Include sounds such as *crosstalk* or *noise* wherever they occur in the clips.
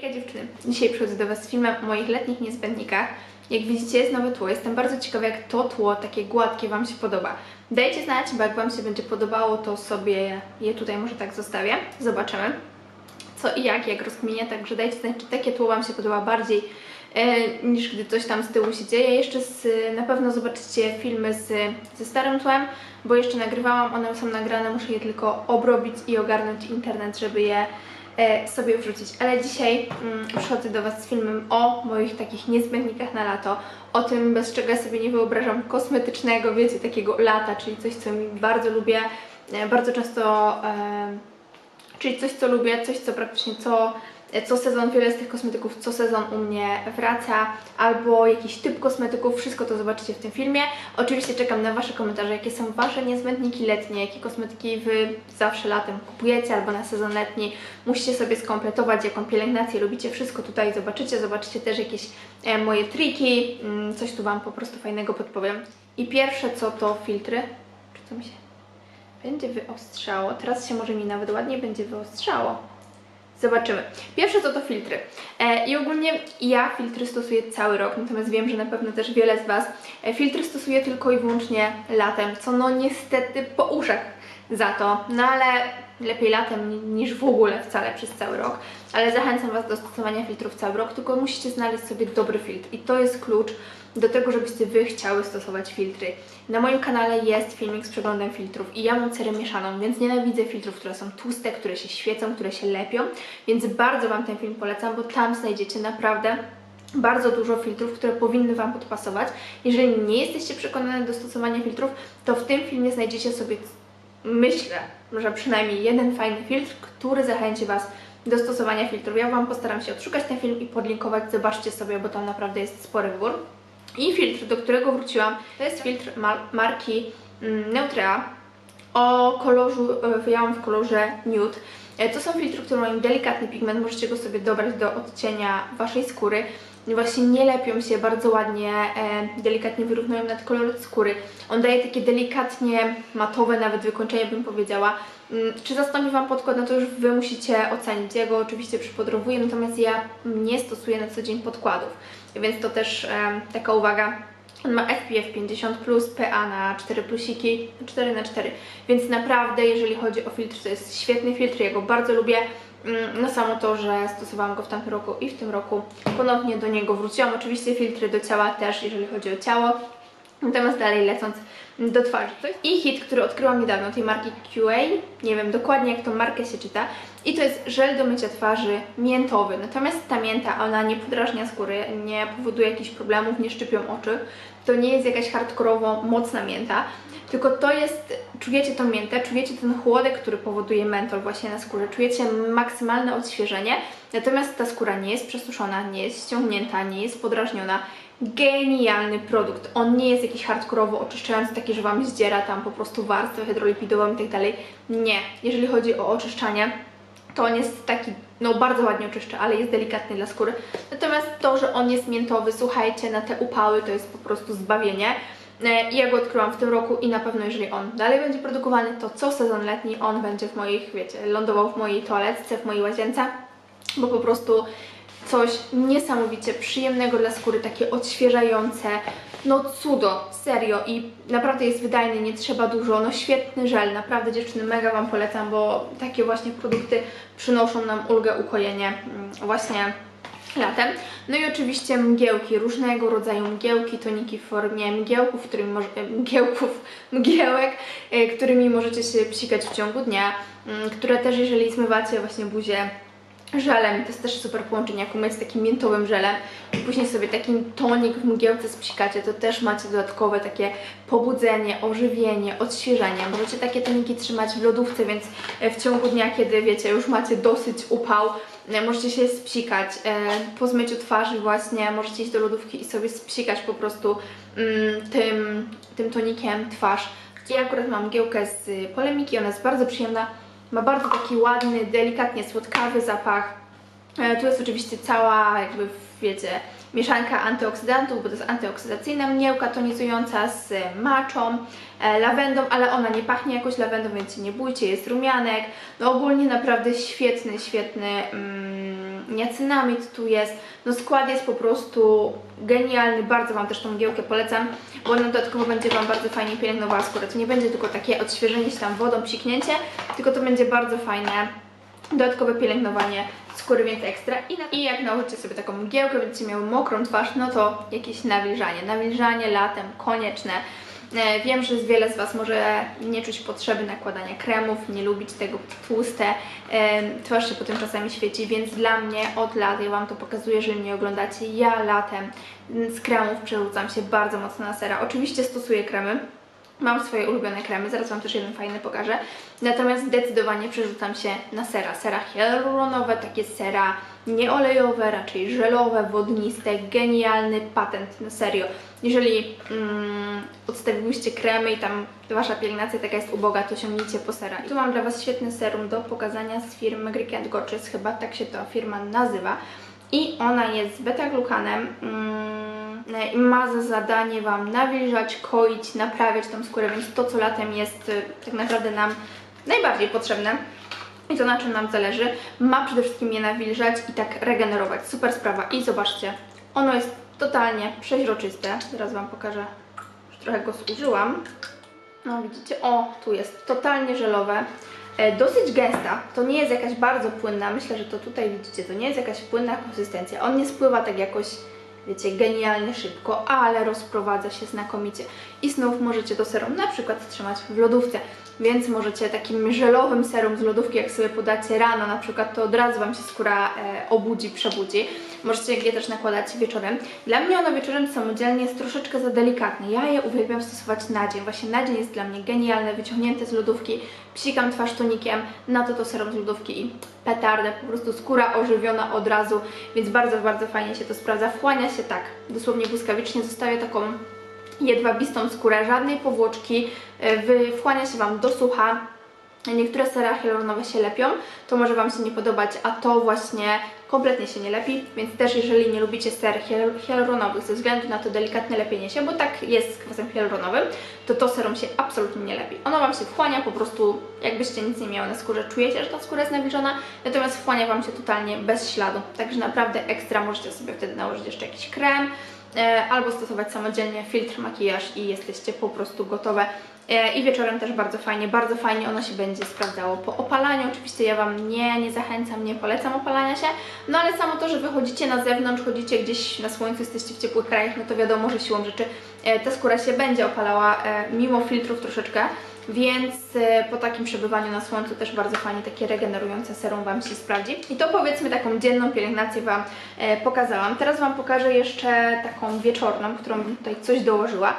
Hejka dziewczyny, dzisiaj przychodzę do Was z filmem o moich letnich niezbędnikach. Jak widzicie jest nowe tło, jestem bardzo ciekawa jak to tło, takie gładkie Wam się podoba. Dajcie znać, bo jak Wam się będzie podobało, to sobie je tutaj może tak zostawię. Zobaczymy co i jak, jak rozkminię, także dajcie znać, czy takie tło Wam się podoba bardziej e, niż gdy coś tam z tyłu się dzieje. Jeszcze z, na pewno zobaczycie filmy z, ze starym tłem, bo jeszcze nagrywałam, one są nagrane, muszę je tylko obrobić i ogarnąć internet, żeby je sobie wrzucić. Ale dzisiaj mm, przychodzę do Was z filmem o moich takich niezbędnikach na lato, o tym, bez czego sobie nie wyobrażam kosmetycznego, wiecie, takiego lata, czyli coś, co mi bardzo lubię, e, bardzo często... E, Czyli coś, co lubię, coś, co praktycznie co, co sezon, wiele z tych kosmetyków co sezon u mnie wraca, albo jakiś typ kosmetyków, wszystko to zobaczycie w tym filmie. Oczywiście czekam na Wasze komentarze, jakie są Wasze niezbędniki letnie, jakie kosmetyki Wy zawsze latem kupujecie, albo na sezon letni musicie sobie skompletować, jaką pielęgnację lubicie, wszystko tutaj zobaczycie, zobaczycie też jakieś e, moje triki, mm, coś tu Wam po prostu fajnego podpowiem. I pierwsze co to filtry, czy co mi się będzie wyostrzało. Teraz się może mi nawet ładnie będzie wyostrzało. Zobaczymy. Pierwsze co to filtry. E, I ogólnie ja filtry stosuję cały rok, natomiast wiem, że na pewno też wiele z Was e, filtry stosuje tylko i wyłącznie latem, co no niestety po uszach za to. No ale lepiej latem ni- niż w ogóle wcale przez cały rok. Ale zachęcam Was do stosowania filtrów cały rok, tylko musicie znaleźć sobie dobry filtr. I to jest klucz do tego, żebyście Wy chciały stosować filtry. Na moim kanale jest filmik z przeglądem filtrów i ja mam cerę mieszaną, więc nienawidzę filtrów, które są tłuste, które się świecą, które się lepią, więc bardzo Wam ten film polecam, bo tam znajdziecie naprawdę bardzo dużo filtrów, które powinny Wam podpasować. Jeżeli nie jesteście przekonane do stosowania filtrów, to w tym filmie znajdziecie sobie, myślę, że przynajmniej jeden fajny filtr, który zachęci Was do stosowania filtrów. Ja Wam postaram się odszukać ten film i podlinkować, zobaczcie sobie, bo tam naprawdę jest spory wybór. I filtr, do którego wróciłam, to jest filtr mar marki mm, Neutrea o kolorze, e, ja w kolorze nude. E, To są filtry, które mają delikatny pigment, możecie go sobie dobrać do odcienia Waszej skóry. Właśnie nie lepią się, bardzo ładnie, e, delikatnie wyrównują nad kolor skóry. On daje takie delikatnie matowe nawet wykończenie, bym powiedziała. Mm, Czy zastąpi Wam podkład, no to już Wy musicie ocenić. Ja go oczywiście przypodrowuję, natomiast ja nie stosuję na co dzień podkładów. Więc to też e, taka uwaga. On ma SPF 50, PA na 4 plusiki, 4 na 4 więc naprawdę, jeżeli chodzi o filtr, to jest świetny filtr, ja go bardzo lubię. No samo to, że stosowałam go w tamtym roku i w tym roku ponownie do niego wróciłam. Oczywiście filtry do ciała też, jeżeli chodzi o ciało. Natomiast dalej lecąc do twarzy. I hit, który odkryłam niedawno, tej marki QA, nie wiem dokładnie jak tą markę się czyta. I to jest żel do mycia twarzy miętowy. Natomiast ta mięta, ona nie podrażnia skóry, nie powoduje jakichś problemów, nie szczypią oczy. To nie jest jakaś hardkorowo mocna mięta, tylko to jest, czujecie tą miętę, czujecie ten chłodek, który powoduje mentol właśnie na skórze, czujecie maksymalne odświeżenie, natomiast ta skóra nie jest przesuszona, nie jest ściągnięta, nie jest podrażniona. Genialny produkt. On nie jest jakiś hardkorowo oczyszczający, taki, że Wam zdziera tam po prostu warstwę hydrolipidową i tak dalej. Nie. Jeżeli chodzi o oczyszczanie, to on jest taki, no bardzo ładnie oczyszcza, ale jest delikatny dla skóry. Natomiast to, że on jest miętowy, słuchajcie, na te upały to jest po prostu zbawienie. E, ja go odkryłam w tym roku i na pewno jeżeli on dalej będzie produkowany, to co sezon letni on będzie w moich, wiecie, lądował w mojej toaletce, w mojej łazience, bo po prostu coś niesamowicie przyjemnego dla skóry, takie odświeżające, no cudo, serio. I naprawdę jest wydajny, nie trzeba dużo, no świetny żel, naprawdę dziewczyny mega Wam polecam, bo takie właśnie produkty przynoszą nam ulgę, ukojenie. Mm, właśnie latem. No i oczywiście mgiełki, różnego rodzaju mgiełki, toniki w formie mgiełków, którymi e, mgiełków, *laughs* mgiełek, e, którymi możecie się psikać w ciągu dnia, mm, które też jeżeli zmywacie właśnie buzię żelem, to jest też super połączenie, jak umyć z takim miętowym żelem i później sobie taki tonik w mgiełce spsikacie, to też macie dodatkowe takie pobudzenie, ożywienie, odświeżenie. Możecie takie toniki trzymać w lodówce, więc e, w ciągu dnia, kiedy wiecie, już macie dosyć upał, e, możecie się spsikać. E, Po zmyciu twarzy właśnie możecie iść do lodówki i sobie spsikać po prostu mm, tym, tym tonikiem twarz. Ja akurat mam mgiełkę z polemiki, ona jest bardzo przyjemna, ma bardzo taki ładny, delikatnie słodkawy zapach. E, Tu jest oczywiście cała, jakby wiecie, mieszanka antyoksydantów, bo to jest antyoksydacyjna mgiełka tonizująca z maczą, e, lawendą, ale ona nie pachnie jakoś lawendą, więc się nie bójcie, jest rumianek. No ogólnie naprawdę świetny, świetny, mm, niacynamid tu jest. No skład jest po prostu genialny, bardzo Wam też tą mgiełkę polecam, bo ona dodatkowo będzie Wam bardzo fajnie pielęgnowała skórę. To nie będzie tylko takie odświeżenie się tam wodą, psiknięcie, tylko to będzie bardzo fajne dodatkowe pielęgnowanie skóry, więc ekstra. I, na, I jak nałożycie sobie taką mgiełkę, będziecie miały mokrą twarz, no to jakieś nawilżanie. Nawilżanie latem konieczne. E, Wiem, że wiele z Was może nie czuć potrzeby nakładania kremów, nie lubić tego tłuste, e, twarz się potem czasami świeci, więc dla mnie od lat, ja Wam to pokazuję, jeżeli mnie oglądacie, ja latem z kremów przerzucam się bardzo mocno na sera. Oczywiście stosuję kremy, Mam swoje ulubione kremy, zaraz Wam też jeden fajny pokażę. Natomiast zdecydowanie przerzucam się na sera. Sera hialuronowe, takie sera nieolejowe, raczej żelowe, wodniste. Genialny patent, na serio. Jeżeli mm, odstawiłyście kremy i tam Wasza pielęgnacja taka jest uboga, to sięgnijcie po sera. I tu mam dla Was świetny serum do pokazania z firmy Greek Gorgeous, chyba tak się ta firma nazywa. I ona jest z beta-glukanem. Mm, i ma za zadanie Wam nawilżać, koić, naprawiać tą skórę, więc to co latem jest y, tak naprawdę nam najbardziej potrzebne i to na czym nam zależy, ma przede wszystkim je nawilżać i tak regenerować. Super sprawa i zobaczcie, ono jest totalnie przeźroczyste. Zaraz Wam pokażę, już trochę go zużyłam. No widzicie, o tu jest totalnie żelowe. E, Dosyć gęsta, to nie jest jakaś bardzo płynna, myślę, że to tutaj widzicie, to nie jest jakaś płynna konsystencja. On nie spływa tak jakoś wiecie, genialnie szybko, ale rozprowadza się znakomicie. I znów możecie to serum na przykład trzymać w lodówce, więc możecie takim żelowym serum z lodówki, jak sobie podacie rano na przykład, to od razu Wam się skóra e, obudzi, przebudzi. Możecie je też nakładać wieczorem. Dla mnie ono wieczorem samodzielnie jest troszeczkę za delikatne. Ja je uwielbiam stosować na dzień. Właśnie na dzień jest dla mnie genialne, wyciągnięte z lodówki, psikam twarz tonikiem, na to to serum z lodówki i petardę, po prostu skóra ożywiona od razu, więc bardzo, bardzo fajnie się to sprawdza. Wchłania się tak, dosłownie błyskawicznie, zostawię taką jedwabistą skórę, żadnej powłoczki, y, wchłania się Wam do sucha. Niektóre sery hialuronowe się lepią, to może Wam się nie podobać, a to właśnie kompletnie się nie lepi, więc też jeżeli nie lubicie ser hial- hialuronowych ze względu na to delikatne lepienie się, bo tak jest z kwasem hialuronowym, to to serum się absolutnie nie lepi. Ono Wam się wchłania, po prostu jakbyście nic nie miały na skórze, czujecie, że ta skóra jest nawilżona, natomiast wchłania Wam się totalnie bez śladu, także naprawdę ekstra możecie sobie wtedy nałożyć jeszcze jakiś krem, e, albo stosować samodzielnie filtr, makijaż i jesteście po prostu gotowe. E, I wieczorem też bardzo fajnie, bardzo fajnie ono się będzie sprawdzało po opalaniu. Oczywiście ja Wam nie, nie zachęcam, nie polecam opalania się, no ale samo to, że wychodzicie na zewnątrz, chodzicie gdzieś na słońcu, jesteście w ciepłych krajach, no to wiadomo, że siłą rzeczy e, ta skóra się będzie opalała e, mimo filtrów troszeczkę. Więc po takim przebywaniu na słońcu też bardzo fajnie takie regenerujące serum Wam się sprawdzi. I to powiedzmy taką dzienną pielęgnację Wam pokazałam. Teraz Wam pokażę jeszcze taką wieczorną, którą tutaj coś dołożyła.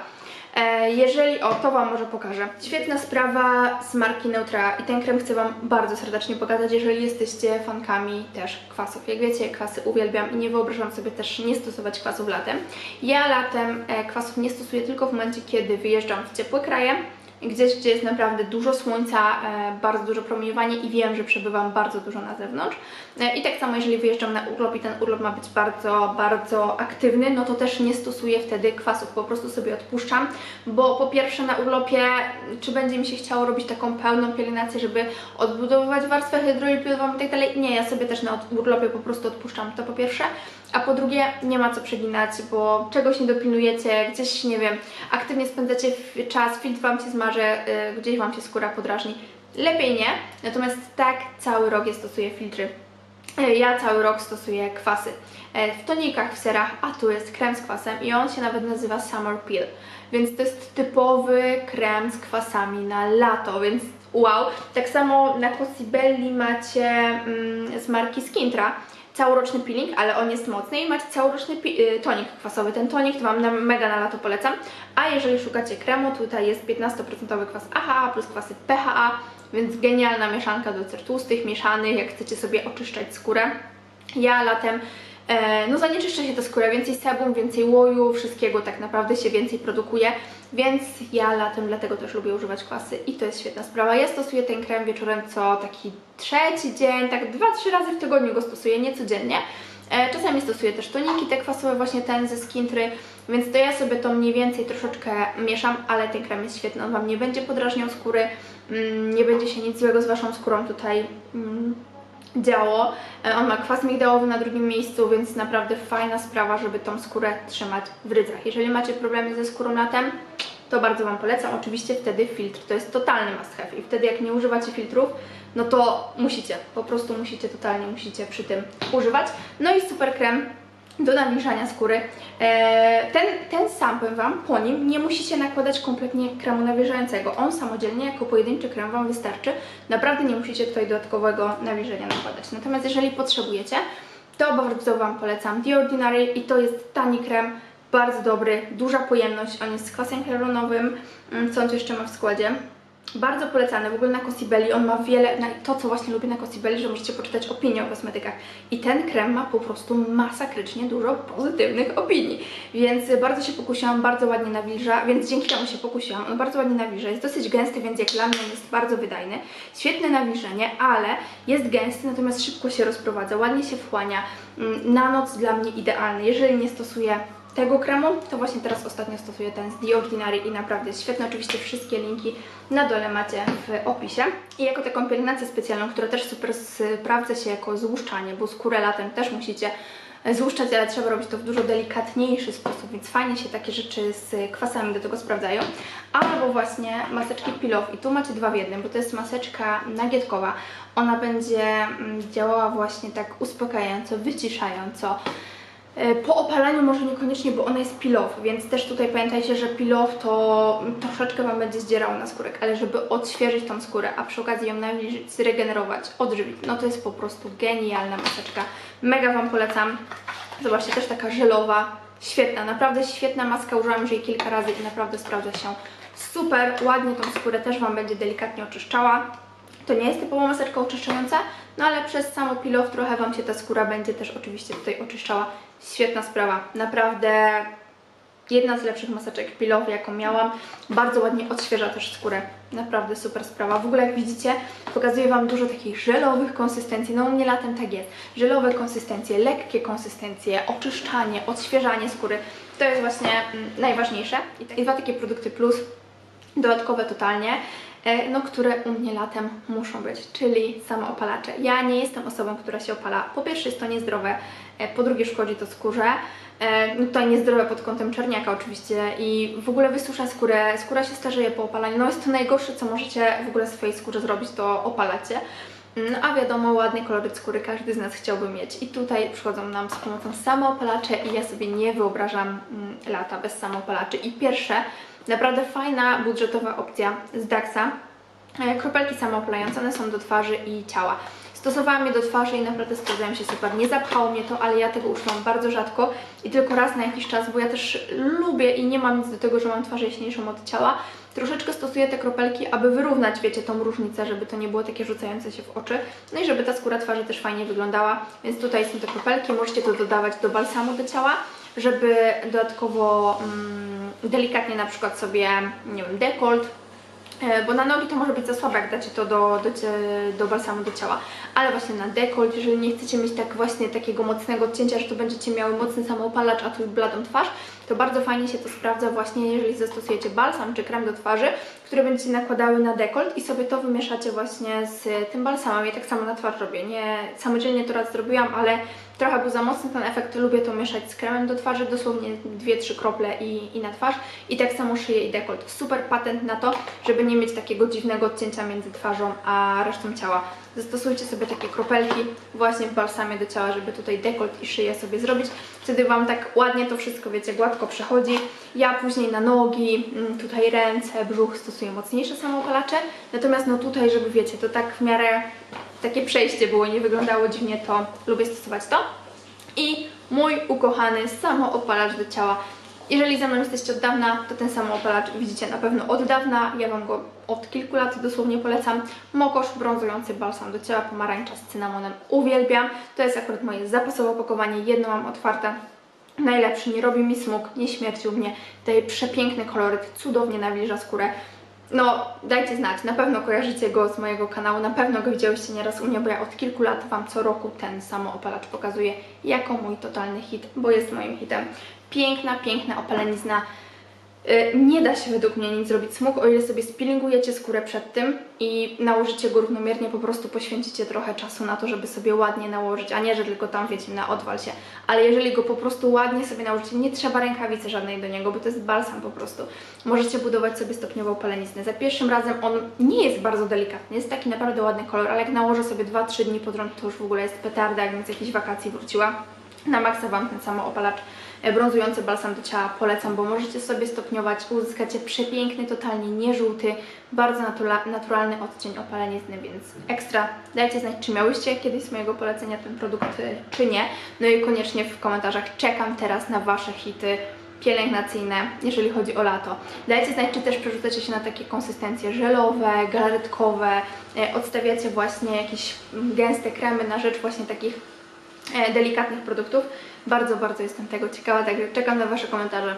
E, Jeżeli, o to Wam może pokażę. Świetna sprawa z marki Neutra i ten krem chcę Wam bardzo serdecznie pokazać, jeżeli jesteście fankami też kwasów. Jak wiecie, kwasy uwielbiam i nie wyobrażam sobie też nie stosować kwasów latem. Ja latem e, kwasów nie stosuję tylko w momencie, kiedy wyjeżdżam w ciepłe kraje, gdzieś, gdzie jest naprawdę dużo słońca, e, bardzo dużo promieniowania i wiem, że przebywam bardzo dużo na zewnątrz. E, I tak samo, jeżeli wyjeżdżam na urlop i ten urlop ma być bardzo, bardzo aktywny, no to też nie stosuję wtedy kwasów, po prostu sobie odpuszczam, bo po pierwsze na urlopie, czy będzie mi się chciało robić taką pełną pielęgnację, żeby odbudowywać warstwę hydrolipidową i tak dalej, nie, ja sobie też na urlopie po prostu odpuszczam, to po pierwsze, a po drugie nie ma co przeginać, bo czegoś nie dopilnujecie, gdzieś, nie wiem, aktywnie spędzacie czas, filtr Wam się zmaże, y, gdzieś Wam się skóra podrażni, lepiej nie, natomiast tak cały rok ja stosuję filtry E, ja cały rok stosuję kwasy e, w tonikach, w serach, a tu jest krem z kwasem i on się nawet nazywa Summer Peel. Więc to jest typowy krem z kwasami na lato, więc wow. Tak samo na Cosibelli macie mm, z marki Skintra całoroczny peeling, ale on jest mocny i macie całoroczny y, tonik kwasowy. Ten tonik to Wam na, mega na lato polecam. A jeżeli szukacie kremu, tutaj jest 15% kwas AHA plus kwasy PHA, więc genialna mieszanka do cer tłustych, mieszanych, jak chcecie sobie oczyszczać skórę. Ja latem no zanieczyszcza się ta skóra, więcej sebum, więcej łoju, wszystkiego tak naprawdę się więcej produkuje, więc ja latem dlatego też lubię używać kwasy i to jest świetna sprawa. Ja stosuję ten krem wieczorem co taki trzeci dzień, tak dwa, trzy razy w tygodniu go stosuję, nie codziennie. E, Czasami stosuję też toniki te kwasowe, właśnie ten ze Skintry, więc to ja sobie to mniej więcej troszeczkę mieszam, ale ten krem jest świetny, on Wam nie będzie podrażniał skóry, mm, nie będzie się nic złego z Waszą skórą tutaj mm, działo. E, On ma kwas migdałowy na drugim miejscu, więc naprawdę fajna sprawa, żeby tą skórę trzymać w rydzach. Jeżeli macie problemy ze skórą latem, to bardzo Wam polecam. Oczywiście wtedy filtr to jest totalny must have i wtedy jak nie używacie filtrów, no to musicie, po prostu musicie, totalnie musicie przy tym używać. No i super krem do nawilżania skóry. Eee, ten, ten sam, powiem Wam, po nim nie musicie nakładać kompletnie kremu nawilżającego. On samodzielnie, jako pojedynczy krem Wam wystarczy. Naprawdę nie musicie tutaj dodatkowego nawilżenia nakładać. Natomiast jeżeli potrzebujecie, to bardzo Wam polecam The Ordinary i to jest tani krem, bardzo dobry, duża pojemność, on jest z kwasem hialuronowym, Mm, co on jeszcze ma w składzie. Bardzo polecany, w ogóle na Cosibelli, on ma wiele, na, to co właśnie lubię na Cosibelli, że możecie poczytać opinie o kosmetykach. I ten krem ma po prostu masakrycznie dużo pozytywnych opinii, więc bardzo się pokusiłam, bardzo ładnie nawilża, więc dzięki temu się pokusiłam, on bardzo ładnie nawilża, jest dosyć gęsty, więc jak dla mnie jest bardzo wydajny, świetne nawilżenie, ale jest gęsty, natomiast szybko się rozprowadza, ładnie się wchłania, Mm, na noc dla mnie idealny, jeżeli nie stosuję tego kremu, to właśnie teraz ostatnio stosuję ten z The Ordinary i naprawdę jest świetny. Oczywiście wszystkie linki na dole macie w opisie. I jako taką pielęgnację specjalną, która też super sprawdza się jako złuszczanie, bo skórę latem też musicie złuszczać, ale trzeba robić to w dużo delikatniejszy sposób, więc fajnie się takie rzeczy z kwasami do tego sprawdzają. Albo właśnie maseczki Pilow i tu macie dwa w jednym, bo to jest maseczka nagietkowa. Ona będzie mm, działała właśnie tak uspokajająco, wyciszająco. E, Po opalaniu może niekoniecznie, bo ona jest pilow, więc też tutaj pamiętajcie, że pilow to troszeczkę Wam będzie zdzierało na skórek, ale żeby odświeżyć tą skórę, a przy okazji ją nawilżyć, zregenerować, odżywić, no to jest po prostu genialna maseczka. Mega Wam polecam. Zobaczcie, też taka żelowa, świetna, naprawdę świetna maska, użyłam już jej kilka razy i naprawdę sprawdza się super, ładnie tą skórę też Wam będzie delikatnie oczyszczała. To nie jest typowo maseczka oczyszczająca, no ale przez samo pilow trochę Wam się ta skóra będzie też oczywiście tutaj oczyszczała. Świetna sprawa, naprawdę jedna z lepszych maseczek pilow, jaką miałam. Bardzo ładnie odświeża też skórę. Naprawdę super sprawa. W ogóle jak widzicie, pokazuję Wam dużo takich żelowych konsystencji. No mnie latem tak jest. Żelowe konsystencje, lekkie konsystencje, oczyszczanie, odświeżanie skóry. To jest właśnie mm, najważniejsze. I dwa takie produkty plus dodatkowe totalnie, no które u mnie latem muszą być, czyli samoopalacze. Ja nie jestem osobą, która się opala. Po pierwsze jest to niezdrowe, e, po drugie szkodzi to skórze. E, No tutaj niezdrowe pod kątem czerniaka oczywiście i w ogóle wysusza skórę, skóra się starzeje po opalaniu. No jest to najgorsze, co możecie w ogóle swojej skórze zrobić, to opalać się. No a wiadomo, ładny koloryt skóry każdy z nas chciałby mieć. I tutaj przychodzą nam z pomocą samoopalacze i ja sobie nie wyobrażam mm, lata bez samoopalaczy. I pierwsze, naprawdę fajna, budżetowa opcja z Daxa. E, Kropelki samoopalające, one są do twarzy i ciała. Stosowałam je do twarzy i naprawdę sprawdzają się super. Nie zapchało mnie to, ale ja tego używam bardzo rzadko i tylko raz na jakiś czas, bo ja też lubię i nie mam nic do tego, że mam twarz jaśniejszą od ciała. Troszeczkę stosuję te kropelki, aby wyrównać, wiecie, tą różnicę, żeby to nie było takie rzucające się w oczy. No i żeby ta skóra twarzy też fajnie wyglądała. Więc tutaj są te kropelki, możecie to dodawać do balsamu do ciała, żeby dodatkowo mm, delikatnie na przykład sobie, nie wiem, dekolt E, bo na nogi to może być za słabe, jak dacie to do, do, do balsamu do ciała, ale właśnie na dekolt, jeżeli nie chcecie mieć tak właśnie takiego mocnego odcięcia, że to będziecie miały mocny samoopalacz, a tu bladą twarz, to bardzo fajnie się to sprawdza właśnie, jeżeli zastosujecie balsam czy krem do twarzy, które będziecie nakładały na dekolt i sobie to wymieszacie właśnie z tym balsamem. Ja tak samo na twarz robię, nie samodzielnie to raz zrobiłam, ale trochę był za mocny ten efekt, lubię to mieszać z kremem do twarzy, dosłownie 2-3 krople i, i na twarz i tak samo szyję i dekolt. Super patent na to, żeby nie mieć takiego dziwnego odcięcia między twarzą a resztą ciała. Zastosujcie sobie takie kropelki właśnie w balsamie do ciała, żeby tutaj dekolt i szyję sobie zrobić. Wtedy Wam tak ładnie to wszystko, wiecie, gładko przechodzi. Ja później na nogi, mm, tutaj ręce, brzuch stosuję mocniejsze samoopalacze. Natomiast no tutaj, żeby wiecie, to tak w miarę takie przejście było, nie wyglądało dziwnie, to lubię stosować to. I mój ukochany samoopalacz do ciała. Jeżeli ze mną jesteście od dawna, to ten samoopalacz widzicie na pewno od dawna. Ja Wam go od kilku lat dosłownie polecam. Mokosz brązujący balsam do ciała, pomarańcza z cynamonem. Uwielbiam. To jest akurat moje zapasowe opakowanie. Jedno mam otwarte. Najlepszy, nie robi mi smug, nie śmierci u mnie. Daje przepiękny koloryt, cudownie nawilża skórę. No, dajcie znać, na pewno kojarzycie go z mojego kanału, na pewno go widziałyście nieraz u mnie, bo ja od kilku lat Wam co roku ten samoopalacz pokazuję jako mój totalny hit, bo jest moim hitem. Piękna, piękna opalenizna. Y, Nie da się według mnie nic zrobić smug, o ile sobie spilingujecie skórę przed tym i nałożycie go równomiernie, po prostu poświęcicie trochę czasu na to, żeby sobie ładnie nałożyć, a nie, że tylko tam wiecie, na odwal się. Ale jeżeli go po prostu ładnie sobie nałożycie, nie trzeba rękawicy żadnej do niego, bo to jest balsam po prostu. Możecie budować sobie stopniowo paleniznę. Za pierwszym razem on nie jest bardzo delikatny, jest taki naprawdę ładny kolor, ale jak nałożę sobie 2-3 dni pod rząd, to już w ogóle jest petarda, jakbym z jakichś wakacji wróciła. Na maksa Wam ten samoopalacz e, brązujący balsam do ciała polecam, bo możecie sobie stopniować, uzyskacie przepiękny, totalnie nieżółty, bardzo natura naturalny odcień opalenizny, więc ekstra. Dajcie znać, czy miałyście kiedyś z mojego polecenia ten produkt, e, czy nie. No i koniecznie w komentarzach czekam teraz na Wasze hity pielęgnacyjne, jeżeli chodzi o lato. Dajcie znać, czy też przerzucacie się na takie konsystencje żelowe, galaretkowe, e, odstawiacie właśnie jakieś gęste kremy na rzecz właśnie takich e, delikatnych produktów. Bardzo, bardzo jestem tego ciekawa, także czekam na Wasze komentarze.